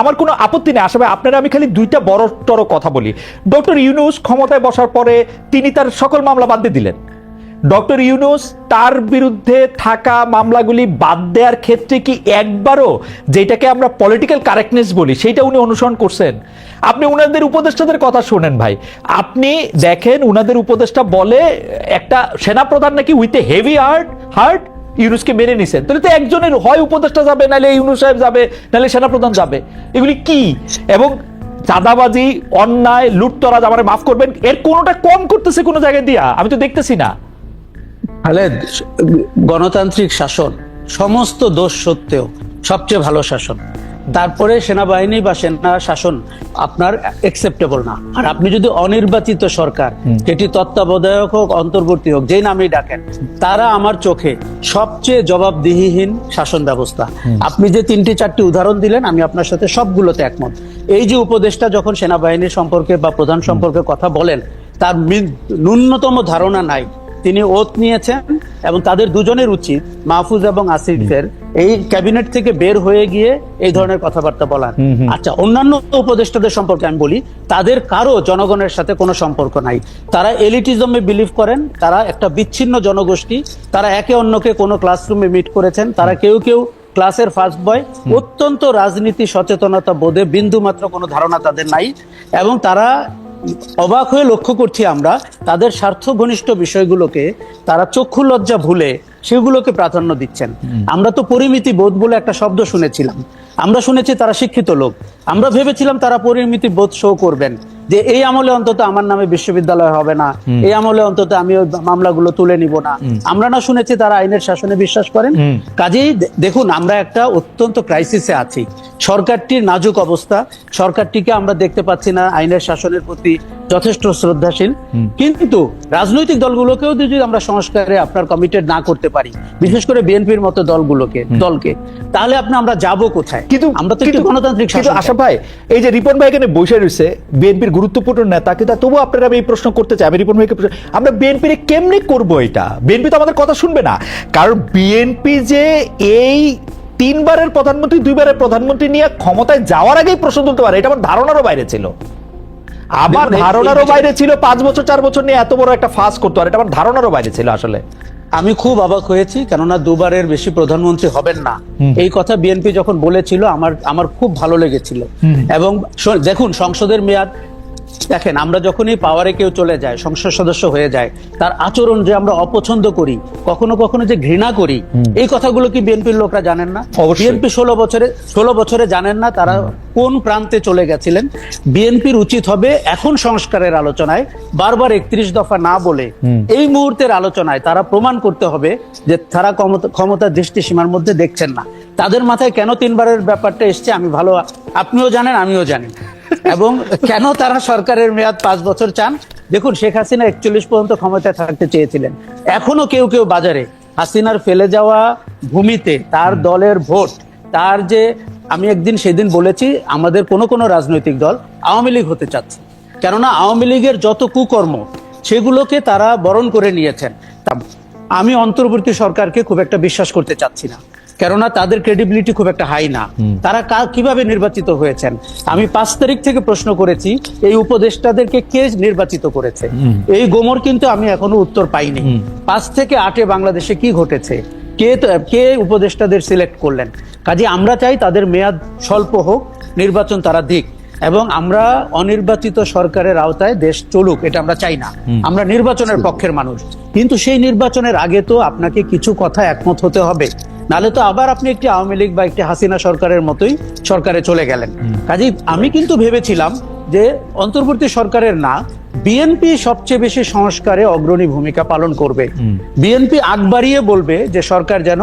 আমার কোনো আপত্তি নেই। আসলে আপনারা আমি খালি দুইটা বড় টড় কথা বলি। ডক্টর ইউনুস ক্ষমতায় বসার পরে তিনি তার সকল মামলা বাদ দিয়ে দিলেন। ডক্টর ইউনুস তার বিরুদ্ধে থাকা মামলাগুলি বাদ দেওয়ার ক্ষেত্রে কি একবারও যেটাকে আমরা পলিটিক্যাল কারেক্টনেস বলি, সেইটা উনি অনুসরণ করছেন? আপনি উনাদের উপদেষ্টাদের কথা শোনেন ভাই। আপনি দেখেন উনাদের উপদেষ্টা বলে একটা সেনাপ্রধান নাকি with a heavy heart heart ইউনুসকে মেনে নিছেন তাহলে তো একজনের হয় উপদেষ্টা যাবে, নাহলে ইউনুস সাহেব যাবে, নাহলে সেনাপ্রধান যাবে। এগুলি কি? এবং চাঁদাবাজি, অন্যায়, লুটতরাজ আমার মাফ করবেন, এর কোনোটা কম করতেছে কোনো জায়গায় দিয়া? আমি তো দেখতেছি না। খালেদ, গণতান্ত্রিক শাসন, সমস্ত দোষ সত্ত্বেও সবচেয়ে ভালো শাসন। তারপরে সেনাবাহিনী বা সেনা শাসন আপনার একসেপ্টেবল না। আর আপনি যদি অনির্বাচিত সরকার সেটি তত্ত্বাবধায়ক হোক অন্তর্বর্তী হোক যেই নামেই ডাকেন তারা আমার চোখে সবচেয়ে জবাবদিহিহীন শাসন ব্যবস্থা। আপনি যে তিনটি চারটি উদাহরণ দিলেন আমি আপনার সাথে সবগুলোতে একমত। এই যে উপদেষ্টা যখন সেনাবাহিনীর সম্পর্কে বা প্রধান সম্পর্কে কথা বলেন তার ন্যূনতম ধারণা নাই। তিনি ওত নিয়েছেন এবং তাদের দুজনের উচিত মাহফুজ এবং আসিফের এই ক্যাবিনেট থেকে বের হয়ে গিয়ে এই ধরনের কথাবার্তা বলার। আচ্ছা অন্যান্য উপদেষ্টাদের সম্পর্কে আমি বলি তাদের কারও জনগণের সাথে কোনো সম্পর্ক নাই। তারা এলিটিজমে বিলিভ করেন তারা একটা বিচ্ছিন্ন জনগোষ্ঠী তারা একে অন্যকে কোনো ক্লাসরুমে মিট করেছেন তারা কেউ কেউ ক্লাসের ফার্স্ট বয় অত্যন্ত রাজনীতি সচেতনতা বোধে বিন্দু মাত্র কোনো ধারণা তাদের নাই এবং তারা অবাক হয়ে লক্ষ্য করছি আমরা তাদের স্বার্থ ঘনিষ্ঠ বিষয়গুলোকে তারা চক্ষু লজ্জা ভুলে সেগুলোকে প্রাধান্য দিচ্ছেন। আমরা তো পরিমিতি বোধ বলে একটা শব্দ শুনেছিলাম। আমরা শুনেছি তারা শিক্ষিত লোক। আমরা ভেবেছিলাম তারা পরিমিতি বোধ শো করবেন যে এই আমলে অন্তত আমার নামে বিশ্ববিদ্যালয় হবে না। এই আমলে অন্তত আমি ওই মামলাগুলো তুলে নিব না। আমরা না শুনেছি তারা আইনের শাসনে বিশ্বাস করেন। কাজেই দেখুন আমরা একটা অত্যন্ত ক্রাইসিসে আছি। সরকারটির নাজুক অবস্থা। সরকারটিকে আমরা দেখতে পাচ্ছি না আইনের শাসনের প্রতি যথেষ্ট শ্রদ্ধাশীল। কিন্তু রাজনৈতিক দলগুলোকেও যদি আমরা সংস্কারে আপনার কমিটেড না করতে পারি বিশেষ করে বিএনপির মতো দলগুলোকে দলকে তাহলে আপনি আমরা যাব কোথায়? কিন্তু আমরা তো একটি গণতান্ত্রিক কিন্তু আশা। ভাই এই যে রিপন ভাই এখানে বসে রয়েছে বিএনপির গুরুত্বপূর্ণ নেতা কিন্তু তবুও আপনারা আমি এই প্রশ্ন করতে চাই আমি রিপন ভাইকে আমরা বিএনপির কেমনে করব এটা? বিএনপি তো আমাদের কথা শুনবে না। কারণ বিএনপি যে এই তিনবারের প্রধানমন্ত্রী দুইবারের প্রধানমন্ত্রী নিয়ে ক্ষমতায় যাওয়ার আগেই প্রশ্ন তুলতে পারে এটা আমার ধারণারও বাইরে ছিল। এই- ধারণারও বাইরে ছিল পাঁচ বছর চার বছর নিয়ে এত বড় একটা ফাঁস করতো আর এটা আমার ধারণারও বাইরে ছিল আসলে। আমি খুব অবাক হয়েছি কেননা দুবারের বেশি প্রধানমন্ত্রী হবেন না। এই কথা বিএনপি যখন বলেছিল আমার আমার খুব ভালো লেগেছিল। এবং দেখুন সংসদের মেয়াদ দেখেন আমরা যখনই পাওয়ারে কেউ চলে যায় সংসদ সদস্য হয়ে যায় তার আচরণ যে আমরা অপছন্দ করি কখনো কখনো যে ঘৃণা করি এই কথাগুলো কি বিএনপির লোকরা জানেন না? বিএনপি ষোলো বছরে ষোলো বছরে জানেন না তারা কোন প্রান্তে চলে গেছিলেন। বিএনপির উচিত হবে এখন সংস্কারের আলোচনায় বারবার একত্রিশ দফা না বলে এই মুহূর্তের আলোচনায় তারা প্রমাণ করতে হবে যে তারা ক্ষমতা- ক্ষমতার দৃষ্টি সীমার মধ্যে দেখছেন না। তাদের মাথায় কেন তিনবারের ব্যাপারটা এসছে আমি ভালো আপনিও জানেন আমিও জানি। এবং কেন তারা সরকারের মেয়াদ পাঁচ বছর চান? দেখুন, শেখ হাসিনা একচল্লিশ পর্যন্ত ক্ষমতায় থাকতে চেয়েছিলেন। এখনও কেউ কেউ বাজারে হাসিনার ফেলে যাওয়া ভূমিতে তার দলের ভোট, তার যে, আমি একদিন সেদিন বলেছি, আমাদের কোনো কোনো রাজনৈতিক দল আওয়ামী লীগ হতে চাচ্ছে। কেননা আওয়ামী লীগের যত কুকর্ম, সেগুলোকে তারা বরণ করে নিয়েছেন। আমি অন্তর্বর্তী সরকারকে খুব একটা বিশ্বাস করতে চাচ্ছি না। কেননা তাদের ক্রেডিবিলিটি খুব একটা হাই না। তারা কীভাবে নির্বাচিত হয়েছেন? আমি পাঁচ তারিখ থেকে প্রশ্ন করেছি এই উপদেষ্টাদেরকে কে নির্বাচিত করেছে? এই গোমর কিন্তু আমি এখনও উত্তর পাইনি। পাঁচ থেকে আটে বাংলাদেশে কি ঘটেছে? কে কে উপদেষ্টাদের সিলেক্ট করলেন? কাজে আমরা চাই তাদের মেয়াদ স্বল্প হোক নির্বাচন তারা দিক। এবং আমরা অনির্বাচিত সরকারের আওতায় দেশ চলুক এটা আমরা চাই না। আমরা নির্বাচনের পক্ষের মানুষ। কিন্তু সেই নির্বাচনের আগে তো আপনাকে কিছু কথা একমত হতে হবে। নালে তো আবার আপনি একটি আওয়ামী লীগ বা একটি হাসিনা সরকারের মতোই সরকারে চলে গেলেন। কাজেই আমি কিন্তু ভেবেছিলাম যে অন্তর্বর্তী সরকারের না বিএনপি সবচেয়ে বেশি সংস্কারে অগ্রণী ভূমিকা পালন করবে। বিএনপি আগ বাড়িয়ে বলবে যে সরকার যেন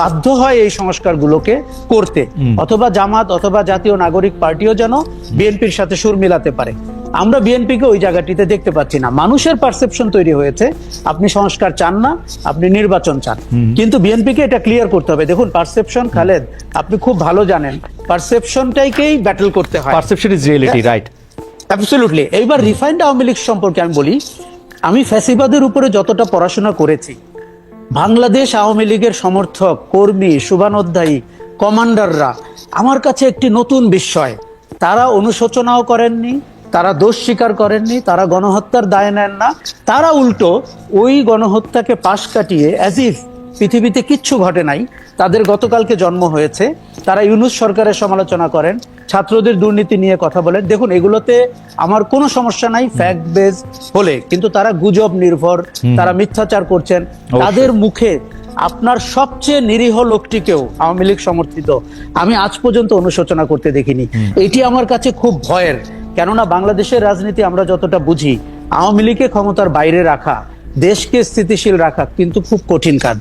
বাধ্য হয় এই সংস্কারগুলোকে করতে। অথবা জামাত অথবা জাতীয় নাগরিক পার্টিও যেন বিএনপির সাথে সুর মিলাতে পারে। আমরা বিএনপিকে ওই জায়গাটিতে দেখতে পাচ্ছি না। মানুষের পারসেপশন তৈরি হয়েছে আপনি সংস্কার চান না আপনি নির্বাচন চান। কিন্তু বিএনপিকে এটা ক্লিয়ার করতে হবে। দেখুন পারসেপশন খালেদ আপনি খুব ভালো জানেন পারসেপশনটাইকেই ব্যাটল করতে হয়। Perception is reality right absolutely এইবার রিফাইন্ড আওয়ামী লীগ সম্পর্কে আমি বলি, আমি ফ্যাসিবাদের উপরে যতটা পড়াশোনা করেছি, বাংলাদেশ আওয়ামী লীগের সমর্থক, কর্মী, শুভানোধ্যায়ী, কমান্ডাররা, আমার কাছে একটি নতুন বিস্ময়। তারা অনুশোচনাও করেননি, তারা দোষ স্বীকার করেননি, তারা গণহত্যার দায় নেন না। তারা উল্টো ওই গণহত্যাকে পাশ কাটিয়ে অ্যাজ ইফ পৃথিবীতে কিচ্ছু ঘটে নাই, তাদের গতকালকে জন্ম হয়েছে, তারা ইউনুস সরকারের সমালোচনা করেন ছাত্রদের দুর্নীতি নিয়ে কথা বলেন। দেখুন এগুলোতে আমার কোনো সমস্যা নাই ফ্যাক্ট বেস হলে কিন্তু তারা গুজব নির্ভর তারা মিথ্যাচার করছেন। তাদের মুখে আপনার সবচেয়ে নিরীহ লোকটিকেও আওয়ামী লীগ সমর্থিত আমি আজ পর্যন্ত অনুশোচনা করতে দেখিনি। এটি আমার কাছে খুব ভয়ের কেননা বাংলাদেশের রাজনীতি আমরা যতটা বুঝি আওয়ামী লীগকে ক্ষমতার বাইরে রাখা দেশকে স্থিতিশীল রাখা কিন্তু খুব কঠিন কাজ।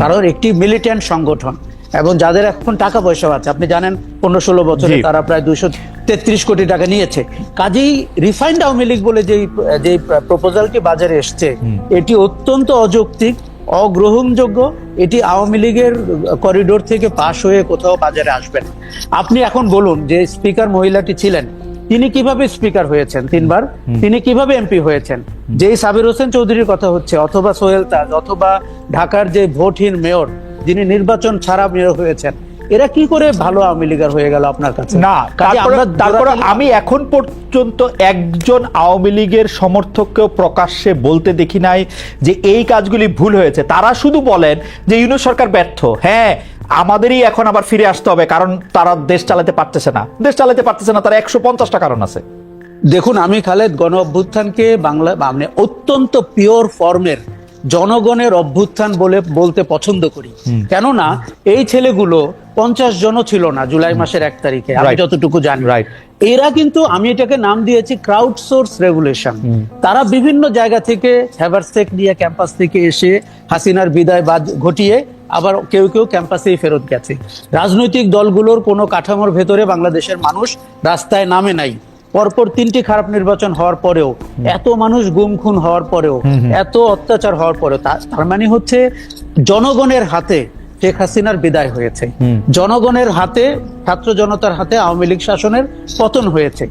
কারণ একটি মিলিটেন্ট সংগঠন। এবং যাদের এখন টাকা পয়সা আছে আপনি জানেন পনেরো ষোলো বছরে তারা প্রায় দুশো তেত্রিশ কোটি টাকা নিয়েছে। কাজেই রিফাইন্ড আওয়ামী লীগ বলে যে যে প্রপোজালটি বাজারে এসছে এটি অত্যন্ত অযৌক্তিক অগ্রহণযোগ্য। এটি আওয়ামী লীগের করিডোর থেকে পাশ হয়ে কোথাও বাজারে আসবে না। আপনি এখন বলুন যে স্পিকার মহিলাটি ছিলেন তিনি কীভাবে স্পিকার হয়েছেন তিনবার? তিনি কীভাবে এমপি হয়েছেন? যেই সাবির হোসেন চৌধুরীর কথা হচ্ছে অথবা সোহেল তাজ অথবা ঢাকার যে ভোটহীন মেয়র যিনি নির্বাচন ছাড়া মেয়র হয়েছেন এরা কি করে ভালো আওয়ামী লীগার হয়ে গেল আপনার কাছে? না তারপরে আমি এখন পর্যন্ত একজন আওয়ামী লীগের সমর্থককেও প্রকাশ্যে বলতে দেখি নাই যে এই কাজগুলি ভুল হয়েছে। তারা শুধু বলেন যে ইউনুস সরকার ব্যর্থ। হ্যাঁ আমাদেরই এখন আবার ফিরে আসতে হবে কারণ তারা দেশ চালাতে পারতেছে না। দেশ চালাতে পারতেছে না তার একশো পঞ্চাশটা কারণ আছে। দেখুন আমি খালেদ গণ অভ্যুত্থানকে বাংলা মানে অত্যন্ত পিওর ফর্মের জনগণের অভ্যুত্থান বলে বলতে পছন্দ করি। কেননা এই ছেলেগুলো পঞ্চাশ জনও ছিল না জুলাই মাসের এক তারিখে আমি. যতটুকু জানি. এরা কিন্তু আমি এটাকে নাম দিয়েছি ক্রাউড সোর্স রেগুলেশন তারা বিভিন্ন জায়গা থেকে হ্যাভারসেক নিয়ে ক্যাম্পাস থেকে এসে হাসিনার বিদায় বাদ ঘটিয়ে আবার কেউ কেউ ক্যাম্পাসেই ফেরত গেছে। রাজনৈতিক দলগুলোর কোনো কাঠামোর ভেতরে বাংলাদেশের মানুষ রাস্তায় নামে নাই। পরপর তিনটি খারাপ নির্বাচন হওয়ার পরেও এত মানুষ গুম খুন হওয়ার পরেও এত অত্যাচার হওয়ার পরেও তার মানে হচ্ছে জনগণের হাতে শেখ হাসিনার বিদায় হয়েছে। জনগণের হাতে ছাত্র জনতার হাতে আওয়ামী লীগ শাসনের পতন হয়েছে।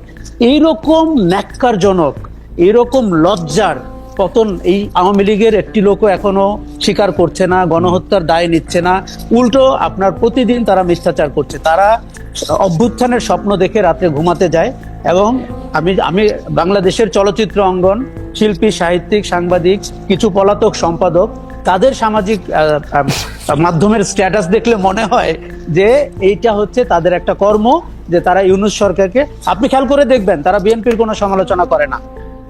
এইরকম ন্যাক্কারজনক এরকম লজ্জার পতন এই আওয়ামী লীগের একটি লোকও এখনও স্বীকার করছে না গণহত্যার দায় নিচ্ছে না। উল্টো আপনার প্রতিদিন তারা মিথ্যাচার করছে। তারা অভ্যুত্থানের স্বপ্ন দেখে রাতে ঘুমাতে যায়। এবং আমি আমি বাংলাদেশের চলচ্চিত্র অঙ্গন শিল্পী সাহিত্যিক সাংবাদিক কিছু পলাতক সম্পাদক তাদের সামাজিক মাধ্যমের স্ট্যাটাস দেখলে মনে হয় যে এইটা হচ্ছে তাদের একটা কর্ম যে তারা ইউনুস সরকারকে আপনি খেয়াল করে দেখবেন তারা বিএনপির কোনো সমালোচনা করে না।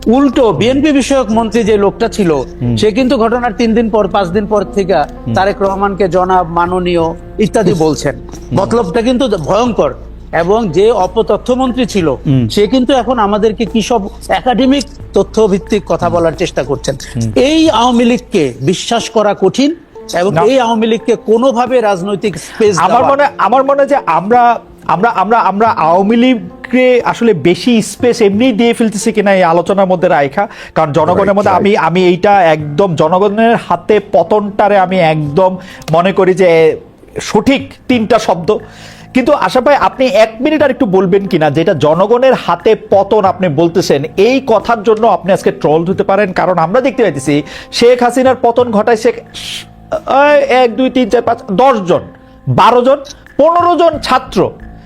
উল্টো বিএনপি বিষয়ক মন্ত্রী যে লোকটা ছিল সে কিন্তু ঘটনার তিন দিন পর পাঁচ দিন পর থেকে তারেক রহমানকে জনাব মাননীয় ইত্যাদি বলছেন। মতলবটা কিন্তু ভয়ঙ্কর। এবং যে অপতথ্যমন্ত্রী ছিল সে কিন্তু এখন আমাদেরকে কি সব একাডেমিক তথ্য ভিত্তিক কথা বলার চেষ্টা করছেন। এই আওয়ামী লীগকে বিশ্বাস করা কঠিন এবং এই আওয়ামী লীগকে কোনোভাবে রাজনৈতিক স্পেস আমার মনে আমার মনে যে আমরা আমরা আমরা আমরা আওয়ামী লীগকে আসলে বেশি স্পেস এমনি দিয়ে ফেলতেছি কিনা এই আলোচনার মধ্যে রাখা কারণ জনগণের মধ্যে আমি আমি এইটা একদম জনগণের হাতে পতনটারে আমি একদম মনে করি যে সঠিক তিনটা শব্দ। কিন্তু আশা পাই আপনি এক মিনিট আর একটু বলবেন কিনা যেটা জনগণের হাতে পতন আপনি বলতেছেন, এই কথার জন্য আপনি আজকে ট্রল হতে পারেন? কারণ আমরা দেখতে পাইতেছি, শেখ হাসিনার পতন ঘটায় শেখ এক, দুই, তিন, চার, পাঁচ দশজন বারো জন, পনেরো জন ছাত্র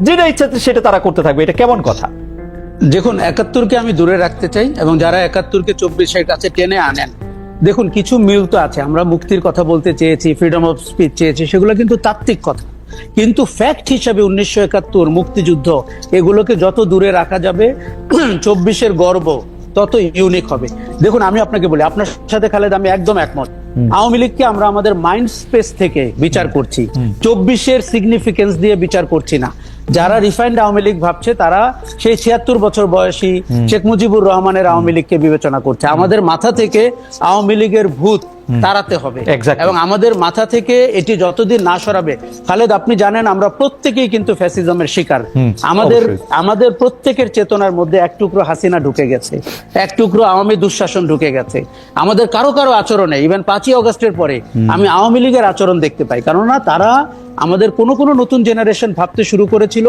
যেটা ইচ্ছা সেটা তারা করতে থাকবে। এটা কেমন কথা? দেখুন একাত্তরকে আমি দূরে রাখতে চাই এবং যারা একাত্তরকে চব্বিশের কাছে টেনে আনেন। দেখুন কিছু মিল তো আছে। আমরা মুক্তির কথা বলতে চেয়েছি ফ্রিডম অফ স্পিচ চেয়েছি সেগুলো কিন্তু তাত্ত্বিক কথা। কিন্তু ফ্যাক্ট হিসাবে উনিশশো একাত্তর মুক্তিযুদ্ধ এগুলোকে যত দূরে রাখা যাবে চব্বিশের গর্ব তত ইউনিক হবে। দেখুন আমি আপনাকে বলি আপনার সাথে খালেদ আমি একদম একমত। আওয়ামী লীগকে আমরা আমাদের মাইন্ড স্পেস থেকে বিচার করছি। চব্বিশের সিগনিফিকেন্স দিয়ে বিচার করছি না। যারা রিফাইন্ড আওয়ামী লীগ ভাবছে তারা সেই ছিয়াত্তর বছর বয়সী শেখ মুজিবুর রহমানের আওয়ামী লীগকে বিবেচনা করছে। আমাদের মাথা থেকে আওয়ামী লীগের ভূত তাড়াতে হবে। এবং আমাদের মাথা থেকে এটি যতদিন না সরাবে খালেদ আপনি জানেন আমরা প্রত্যেকেই কিন্তু ফ্যাসিজমের শিকার। আমাদের আমাদের প্রত্যেকের চেতনার মধ্যে এক টুকরো হাসিনা ঢুকে গেছে এক টুকরো আওয়ামী দুঃশাসন ঢুকে গেছে। আমাদের কারও কারও আচরণে ইভেন পাঁচই অগস্টের পরে আমি আওয়ামী লীগের আচরণ দেখতে পাই। কেননা তারা আমাদের কোন কোন নতুন জেনারেশন ভাবতে শুরু করেছিল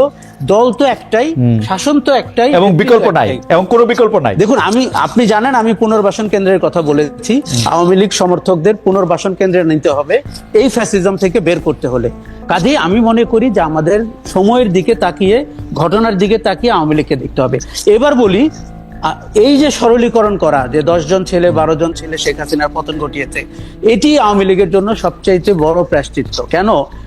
দল তো একটাই শাসন তো একটাই এবং বিকল্প নাই এবং কোনো বিকল্প নাই। দেখুন আমি আপনি জানেন আমি পুনর্বাসন কেন্দ্রের কথা বলেছি। আওয়ামী লীগ সমর্থকদের পুনর্বাসন কেন্দ্রে নিতে হবে এই ফ্যাসিজম থেকে বের করতে হলে। কাজেই আমি মনে করি যে আমাদের সময়ের দিকে তাকিয়ে ঘটনার দিকে তাকিয়ে আওয়ামী লীগকে দেখতে হবে। এবার বলি এই যে সরলীকরণ করা যে দশ জন ছেলে বারো জন ছেলে শেখ হাসিনার পতন ঘটিয়েছে এটি আওয়ামী লীগের জন্য সবচাইতে বড় প্রায়শ্চিত্ত। কেন?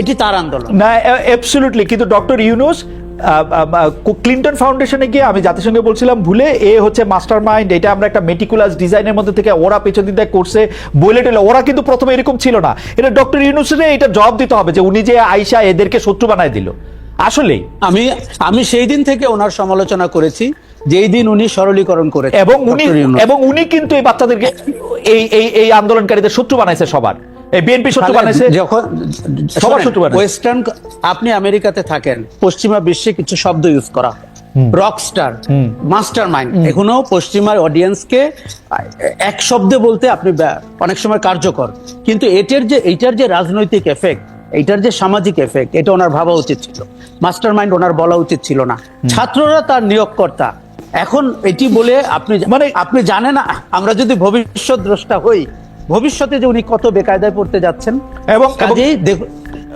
এটি তার আন্দোলন। না অ্যাবসলিউটলি কিন্তু ডক্টর ইউনুস ক্লিন্টন ফাউন্ডেশনে গিয়ে আমি জাতিসংঘে বলছিলাম ভুলে এ হচ্ছে মাস্টার মাইন্ড এটা আমরা একটা মেটিকুলাস ডিজাইনের মধ্যে থেকে ওরা পেছন দিকে করছে বলে টেলে ওরা কিন্তু প্রথমে এরকম ছিল না। এটা ডক্টর ইউনুসের এটা জবাব দিতে হবে যে উনি যে আইসা এদেরকে শত্রু বানায় দিল। আসলে আমি আমি সেই দিন থেকে ওনার সমালোচনা করেছি যেই দিন উনি সরলীকরণ করেছেন এবং উনি এবং উনি কিন্তু এই বাচ্চাদেরকে এই এই আন্দোলনকারীদের শত্রু বানাইছে সবার। এই বিএনপি শত্রু যখন সবার শত্রু। ওয়েস্টার্ন আপনি আমেরিকাতে থাকেন পশ্চিমা বিশ্বে কিছু শব্দ ইউজ করা। রকস্টার মাস্টার মাইন্ড এখনও পশ্চিমার অডিয়েন্সকে এক শব্দে বলতে আপনি অনেক সময় কার্যকর। কিন্তু এটার যে এইটার যে রাজনৈতিক এফেক্ট এইটার যে সামাজিক এফেক্ট এটা ওনার ভাবা উচিত ছিল। মাস্টার মাইন্ড ওনার বলা উচিত ছিল না। ছাত্ররা তার নিয়োগকর্তা। এখন এটি বলে আপনি মানে মানে- আপনি জানেন না আমরা যদি ভবিষ্যৎ দ্রষ্টা হই ভবিষ্যতে যে উনি কত বেকায়দায় পড়তে যাচ্ছেন এবং কাজেই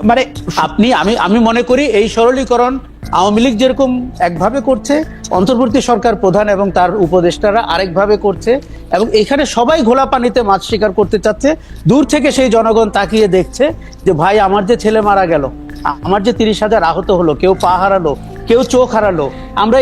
মানে আপনি আমি আমি মনে করি এই সরলীকরণ আওয়ামী লীগ যেরকম একভাবে করছে অন্তর্বর্তী সরকার প্রধান এবং তার উপদেষ্টারা আরেকভাবে করছে এবং এখানে সবাই ঘোলা পানিতে মাছ শিকার করতে চাচ্ছে দূর থেকে সেই জনগণ তাকিয়ে দেখছে যে ভাই আমার যে ছেলে মারা গেল আমার যে তিরিশ হাজার আহত হলো কেউ পা হারালো কেউ চোখ হারালো আমরা